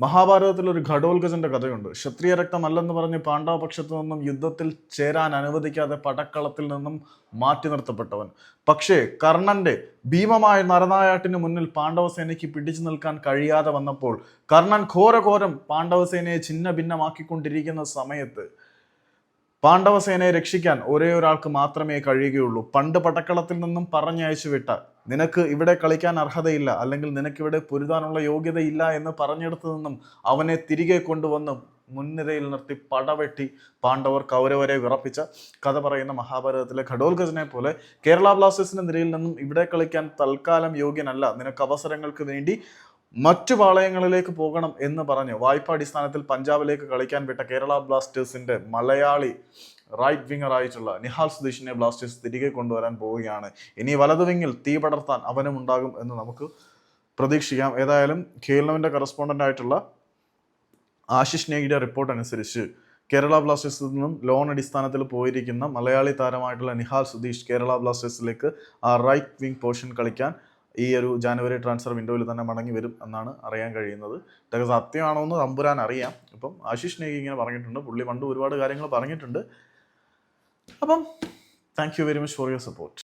മഹാഭാരതത്തിൽ ഒരു ഘടോത്കജന്റെ കഥയുണ്ട്. ക്ഷത്രിയ രക്തമല്ലെന്ന് പറഞ്ഞ് പാണ്ഡവപക്ഷത്തു നിന്നും യുദ്ധത്തിൽ ചേരാൻ അനുവദിക്കാതെ പടക്കളത്തിൽ നിന്നും മാറ്റി നിർത്തപ്പെട്ടവൻ. പക്ഷേ കർണന്റെ ഭീമമായ നരനായാട്ടിന് മുന്നിൽ പാണ്ഡവസേനയ്ക്ക് പിടിച്ചു നിൽക്കാൻ കഴിയാതെ വന്നപ്പോൾ കർണൻ ഘോരഘോരം പാണ്ഡവസേനയെ ഛിന്ന ഭിന്നമാക്കിക്കൊണ്ടിരിക്കുന്ന സമയത്ത് പാണ്ഡവസേനയെ രക്ഷിക്കാൻ ഒരേ ഒരാൾക്ക് മാത്രമേ കഴിയുകയുള്ളൂ. പണ്ട് പടക്കളത്തിൽ നിന്നും പറഞ്ഞയച്ചു വിട്ട നിനക്ക് ഇവിടെ കളിക്കാൻ അർഹതയില്ല അല്ലെങ്കിൽ നിനക്ക് ഇവിടെ പൊരുതാനുള്ള യോഗ്യതയില്ല എന്ന് പറഞ്ഞെടുത്തു നിന്നും അവനെ തിരികെ കൊണ്ടുവന്ന് മുൻനിരയിൽ നിർത്തി പടവെട്ടി പാണ്ഡവർ കൗരവരെ വിറപ്പിച്ച കഥ പറയുന്ന മഹാഭാരതത്തിലെ ഘടോൽഗജനെ പോലെ കേരള ബ്ലാസ്റ്റേഴ്സിന്റെ നിരയിൽ നിന്നും ഇവിടെ കളിക്കാൻ തൽക്കാലം യോഗ്യനല്ല. നിനക്ക് അവസരങ്ങൾക്ക് വേണ്ടി മറ്റു പാളയങ്ങളിലേക്ക് പോകണം എന്ന് പറഞ്ഞ്. വായ്പാ അടിസ്ഥാനത്തിൽ പഞ്ചാബിലേക്ക് കളിക്കാൻ വിട്ട കേരള ബ്ലാസ്റ്റേഴ്സിന്റെ മലയാളി റൈറ്റ് വിങ്ങർ ആയിട്ടുള്ള നിഹാൽ സുധീഷിനെ ബ്ലാസ്റ്റേഴ്സ് തിരികെ കൊണ്ടുവരാൻ പോവുകയാണ്. ഇനി വലതു വിങ്ങിൽ തീ പടർത്താൻ അവനും ഉണ്ടാകും എന്ന് നമുക്ക് പ്രതീക്ഷിക്കാം. ഏതായാലും ഖേൽനവിന്റെ കറസ്പോണ്ടന്റ് ആയിട്ടുള്ള ആശിഷ് നേഗിയുടെ റിപ്പോർട്ട് അനുസരിച്ച് കേരള ബ്ലാസ്റ്റേഴ്സിൽ നിന്നും ലോൺ അടിസ്ഥാനത്തിൽ പോയിരിക്കുന്ന മലയാളി താരമായിട്ടുള്ള നിഹാൽ സുധീഷ് കേരള ബ്ലാസ്റ്റേഴ്സിലേക്ക് ആ റൈറ്റ് വിങ് പോർഷൻ കളിക്കാൻ ഈ ഒരു ജാനുവരി ട്രാൻസ്ഫർ വിൻഡോയിൽ തന്നെ മടങ്ങി വരും എന്നാണ് അറിയാൻ കഴിയുന്നത്. ഇതൊക്കെ സത്യമാണോ എന്ന് തമ്പുരാൻ അറിയാം. അപ്പം ആശിഷ് നേഗി ഇങ്ങനെ പറഞ്ഞിട്ടുണ്ട്. പുള്ളി പണ്ട് ഒരുപാട് കാര്യങ്ങൾ പറഞ്ഞിട്ടുണ്ട്. അപ്പം thank you very much for your support